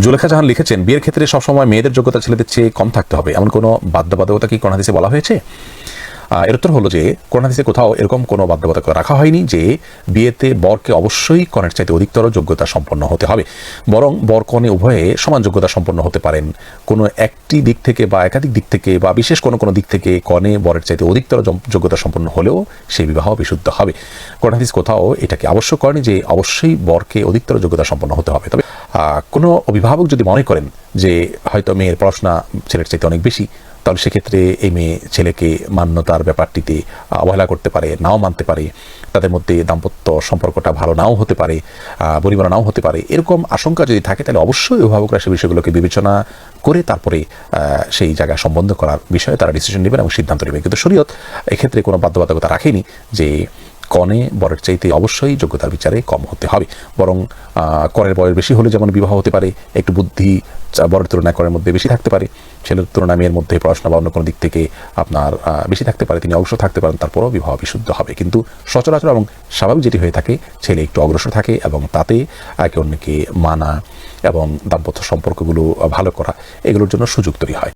জুলেখা জাহান লিখেছেন, বিয়ের ক্ষেত্রে সবসময় মেয়েদের যোগ্যতা ছেলেদের চেয়ে কম থাকতে হবে। এমন কোনো বাধ্যবাধকতা কি কোন হাদিসে বলা হয়েছে? এর উত্তর হলো যে কোন হাদিসে কোথাও এরকম কোনো বাধ্যবাধকতা রাখা হয়নি যে, বিয়েতে বরকে অবশ্যই কনের চাইতে অধিকতর যোগ্যতা সম্পন্ন হতে হবে। বরং বর কনে উভয়ে সমান যোগ্যতা সম্পন্ন হতে পারেন। কোনো একটি দিক থেকে বা একাধিক দিক থেকে বা বিশেষ কোনো কোনো দিক থেকে কনে বরের চাইতে অধিকতর যোগ্যতা সম্পন্ন হলেও সেই বিবাহ বিশুদ্ধ হবে। কোন কোথাও এটাকে আবশ্যক করেনি যে, অবশ্যই বরকে অধিকতর যোগ্যতা সম্পন্ন হতে হবে। তবে কোনো অভিভাবক যদি মনে করেন যে হয়তো মেয়ের পড়াশোনা ছেলের চাইতে অনেক বেশি, তাহলে সেক্ষেত্রে এই মেয়ে ছেলেকে মান্যতার ব্যাপারটিতে অবহেলা করতে পারে, নাও মানতে পারে, তাদের মধ্যে দাম্পত্য সম্পর্কটা ভালো নাও হতে পারে পরিবার নাও হতে পারে, এরকম আশঙ্কা যদি থাকে, তাহলে অবশ্যই অভিভাবকরা সেই বিষয়গুলোকে বিবেচনা করে তারপরে সেই জায়গায় সম্বন্ধ করার বিষয়ে তারা ডিসিশন নেবেন এবং সিদ্ধান্ত নেবেন। কিন্তু শরীয়ত এক্ষেত্রে কোনো বাধ্যবাধকতা রাখেনি যে কনে, বরের চাইতে অবশ্যই যোগ্যতার বিচারে কম হতে হবে। বরং কনের বয়স বেশি হলে যেমন বিবাহ হতে পারে, একটু বুদ্ধি বরের তুলনায় কনের মধ্যে বেশি থাকতে পারে। ছেলের তুলনায় মেয়ের মধ্যে পড়াশোনা বা অন্য কোনো দিক থেকে আপনার বেশি থাকতে পারে, তিনি অগ্রসর থাকতে পারেন, তারপরও বিবাহ বিশুদ্ধ হবে। কিন্তু সচরাচর এবং স্বাভাবিক যেটি হয়ে থাকে, ছেলে একটু অগ্রসর থাকে এবং তাতে একে অন্যকে মানা এবং দাম্পত্য সম্পর্কগুলো ভালো করা, এগুলোর জন্য সুযোগ তৈরি হয়।